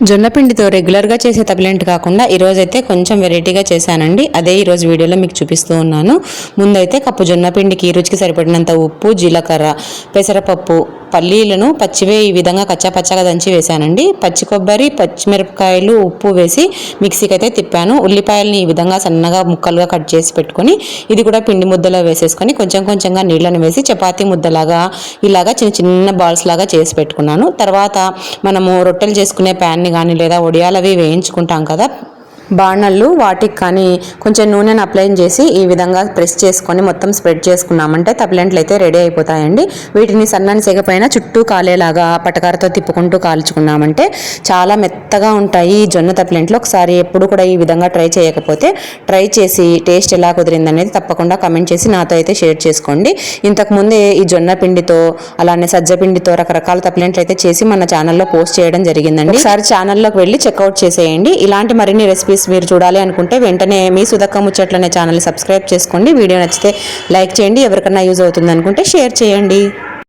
జొన్న పిండితో రెగ్యులర్గా చేసే తబిలెంట్ కాకుండా ఈరోజైతే కొంచెం వెరైటీగా చేశానండి. అదే ఈరోజు వీడియోలో మీకు చూపిస్తూ ఉన్నాను. ముందైతే కప్పు జొన్న పిండికి రుచికి సరిపడినంత ఉప్పు జీలకర్ర పెసరపప్పు పల్లీలను పచ్చివే ఈ విధంగా కచ్చాపచ్చగా దంచి వేశానండి. పచ్చి కొబ్బరి పచ్చిమిరపకాయలు ఉప్పు వేసి మిక్సీకి అయితే తిప్పాను. ఉల్లిపాయలని ఈ విధంగా సన్నగా ముక్కలుగా కట్ చేసి పెట్టుకొని ఇది కూడా పిండి ముద్దలో వేసేసుకొని కొంచెం కొంచెంగా నీళ్ళని వేసి చపాతీ ముద్దలాగా ఇలాగా చిన్న చిన్న బాల్స్ లాగా చేసి పెట్టుకున్నాను. తర్వాత మనము రొట్టెలు చేసుకునే ప్యాన్ని కానీ లేదా ఒడియాలవి వేయించుకుంటాం కదా బాణళ్ళు వాటికి కానీ కొంచెం నూనెను అప్లై చేసి ఈ విధంగా ప్రెస్ చేసుకొని మొత్తం స్ప్రెడ్ చేసుకున్నామంటే తప్పిలెంట్లు అయితే రెడీ అయిపోతాయండి. వీటిని సన్నని సెగపైన చుట్టూ కాలేలాగా పటకారతో తిప్పుకుంటూ కాల్చుకున్నామంటే చాలా మెత్తగా ఉంటాయి ఈ జొన్న తప్పిలెంట్లు ఒకసారి ఎప్పుడు కూడా ఈ విధంగా ట్రై చేయకపోతే ట్రై చేసి టేస్ట్ ఎలా కుదిరింది అనేది తప్పకుండా కమెంట్ చేసి నాతో అయితే షేర్ చేసుకోండి. ఇంతకు ముందే ఈ జొన్న పిండితో అలానే సజ్జ పిండితో రకరకాల తప్పిలెంట్లు అయితే చేసి మన ఛానల్లో పోస్ట్ చేయడం జరిగిందండి. ఒకసారి ఛానల్లోకి వెళ్ళి చెక్అవుట్ చేసేయండి. ఇలాంటి మరిన్ని రెసిపీస్ మీరు చూడాలి అనుకుంటే వెంటనే మీ సుధక్క ముచ్చట్లనే ఛానల్ సబ్స్క్రైబ్ చేసుకోండి. వీడియో నచ్చితే లైక్ చేయండి. ఎవరికన్నా యూజ్ అవుతుంది అనుకుంటే షేర్ చేయండి.